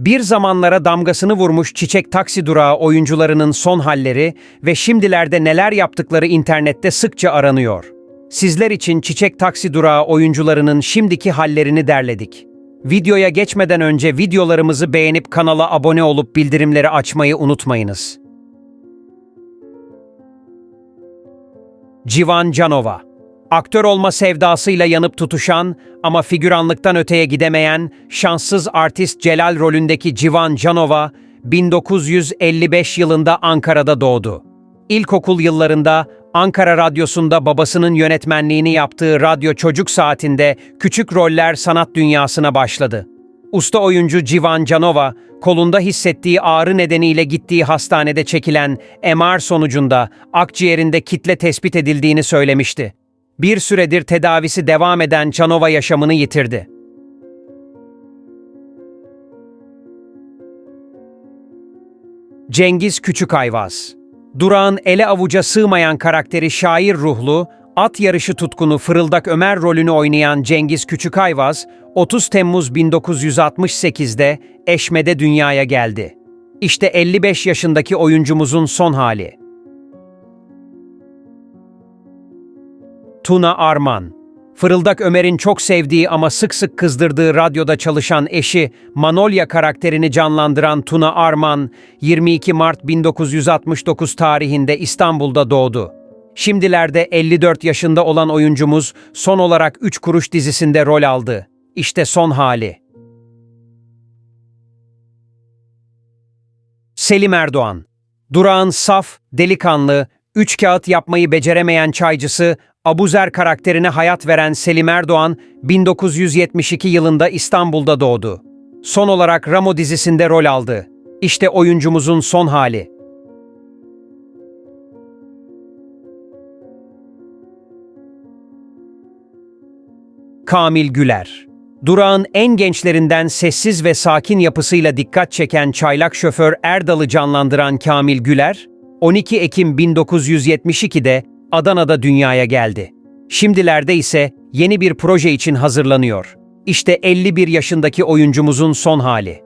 Bir zamanlara damgasını vurmuş Çiçek Taksi Durağı oyuncularının son halleri ve şimdilerde neler yaptıkları internette sıkça aranıyor. Sizler için Çiçek Taksi Durağı oyuncularının şimdiki hallerini derledik. Videoya geçmeden önce videolarımızı beğenip kanala abone olup bildirimleri açmayı unutmayınız. Civan Canova Aktör olma sevdasıyla yanıp tutuşan ama figüranlıktan öteye gidemeyen şanssız artist Celal rolündeki Civan Canova 1955 yılında Ankara'da doğdu. İlkokul yıllarında Ankara Radyosu'nda babasının yönetmenliğini yaptığı Radyo Çocuk Saati'nde küçük roller sanat dünyasına başladı. Usta oyuncu Civan Canova, kolunda hissettiği ağrı nedeniyle gittiği hastanede çekilen MR sonucunda akciğerinde kitle tespit edildiğini söylemişti. Bir süredir tedavisi devam eden Canova yaşamını yitirdi. Cengiz Küçükayvaz Durağın ele avuca sığmayan karakteri şair ruhlu, at yarışı tutkunu Fırıldak Ömer rolünü oynayan Cengiz Küçükayvaz, 30 Temmuz 1968'de Eşme'de dünyaya geldi. İşte 55 yaşındaki oyuncumuzun son hali. Tuna Arman Fırıldak Ömer'in çok sevdiği ama sık sık kızdırdığı radyoda çalışan eşi Manolya karakterini canlandıran Tuna Arman, 22 Mart 1969 tarihinde İstanbul'da doğdu. Şimdilerde 54 yaşında olan oyuncumuz son olarak 3 Kuruş dizisinde rol aldı. İşte son hali. Selim Erdoğan Durağın saf, delikanlı, üç kağıt yapmayı beceremeyen çaycısı, Abuzer karakterine hayat veren Selim Erdoğan, 1972 yılında İstanbul'da doğdu. Son olarak Ramo dizisinde rol aldı. İşte oyuncumuzun son hali. Kamil Güler Durağın en gençlerinden sessiz ve sakin yapısıyla dikkat çeken çaylak şoför Erdal'ı canlandıran Kamil Güler, 12 Ekim 1972'de Adana'da dünyaya geldi. Şimdilerde ise yeni bir proje için hazırlanıyor. İşte 51 yaşındaki oyuncumuzun son hali.